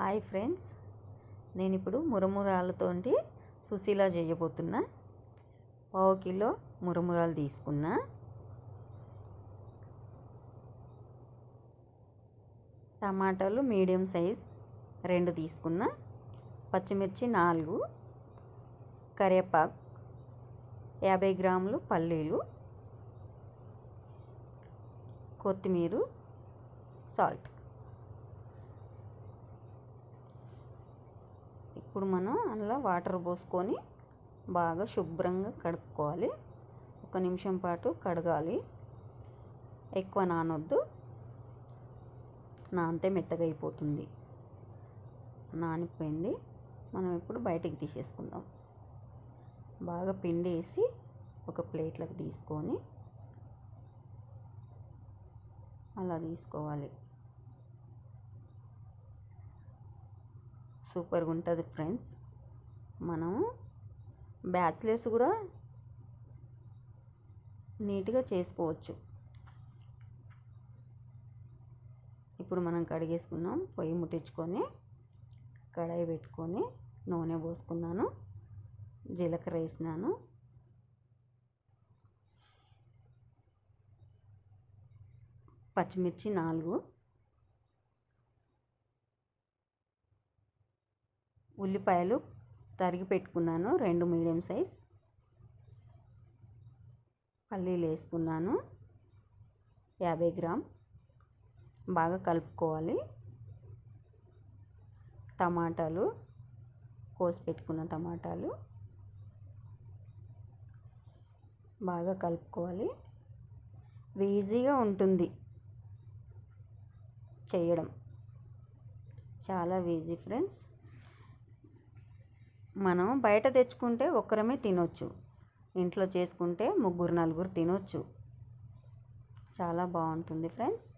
Hi friends. నేను ఇప్పుడు మురమురాలతోటి సుశీల చేయబోతున్నా. పావు కిలో మురమురాలు తీసుకున్నా. టమాటాలు మీడియం సైజ్ రెండు తీసుకున్నా. పచ్చిమిర్చి నాలుగు. కరివేపాకు యాభై గ్రాములు పల్లీలు. కొత్తిమీర సాల్ట్. ఇప్పుడు మనం అందులో వాటర్ పోసుకొని బాగా శుభ్రంగా కడుక్కోవాలి. ఒక నిమిషం పాటు కడగాలి. ఎక్కువ నానొద్దు. నానితే మెత్తగా అయిపోతుంది. నానిపోయింది. మనం ఇప్పుడు బయటికి తీసేసుకుందాం. బాగా పిండి వేసి ఒక ప్లేట్లోకి తీసుకొని అలా తీసుకోవాలి. సూపర్గా ఉంటుంది ఫ్రెండ్స్. మనం బ్యాచిలర్స్ కూడా నీట్గా చేసుకోవచ్చు. ఇప్పుడు మనం కడిగేసుకున్నాం. పొయ్యి ముట్టించుకొని కడాయి పెట్టుకొని నూనె పోసుకున్నాను. జీలకర్ర వేసినాను. పచ్చిమిర్చి నాలుగు. ఉల్లిపాయలు తరిగి పెట్టుకున్నాను రెండు మీడియం సైజ్. పల్లీలు వేసుకున్నాను యాభై గ్రామ్. బాగా కలుపుకోవాలి. టమాటాలు కోసి పెట్టుకున్న టమాటాలు. బాగా కలుపుకోవాలి. ఈజీగా ఉంటుంది చేయడం. చాలా ఈజీ ఫ్రెండ్స్. మనం బయట తెచ్చుకుంటే ఒక్కరమే తినొచ్చు. ఇంట్లో చేసుకుంటే ముగ్గురు నలుగురు తినొచ్చు. చాలా బాగుంటుంది ఫ్రెండ్స్.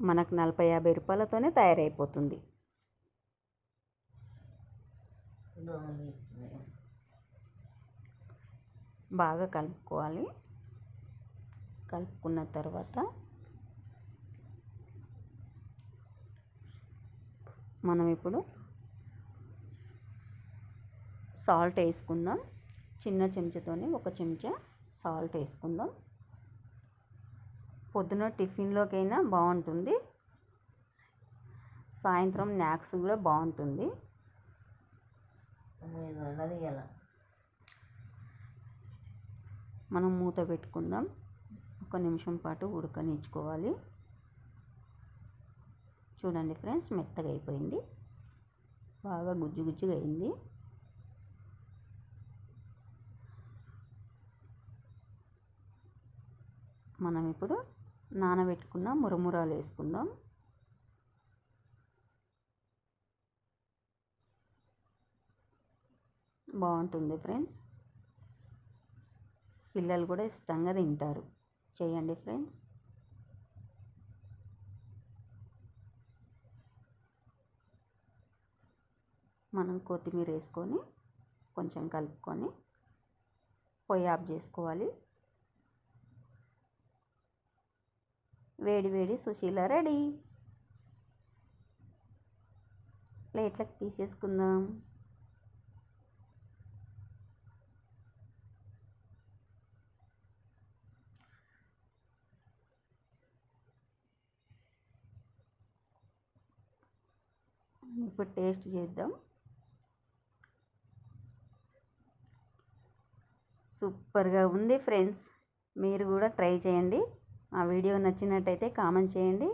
మనకు నలభై యాభై రూపాయలతోనే తయారైపోతుంది. బాగా కలుపుకోవాలి. కలుపుకున్న తర్వాత మనం ఇప్పుడు సాల్ట్ వేసుకుందాం. చిన్న చెంచాతోనే ఒక చెంచా సాల్ట్ వేసుకుందాం. పొద్దున టిఫిన్లోకైనా బాగుంటుంది. సాయంత్రం స్నాక్స్ కూడా బాగుంటుంది. మనం మూత పెట్టుకుందాం. ఒక నిమిషం పాటు ఉడకనిచ్చుకోవాలి. చూడండి ఫ్రెండ్స్ మెత్తగా అయిపోయింది. బాగా గుజ్జు గుజ్జుగా అయింది. మనం ఇప్పుడు నానబెట్టుకున్న మురమురాలు వేసుకుందాం. బాగుంటుంది ఫ్రెండ్స్. పిల్లలు కూడా ఇష్టంగా తింటారు. చేయండి ఫ్రెండ్స్. మనం కొత్తిమీర వేసుకొని కొంచెం కలుపుకొని పొయ్యి ఆఫ్ చేసుకోవాలి. వేడి వేడి సుశీల రెడీ. ప్లేట్లకు తీసేసుకుందాం. ఇప్పుడు టేస్ట్ చేద్దాం. సూపర్గా ఉంది ఫ్రెండ్స్. మీరు కూడా ట్రై చేయండి. ఆ వీడియో నచ్చినట్టయితే కామెంట్ చేయండి.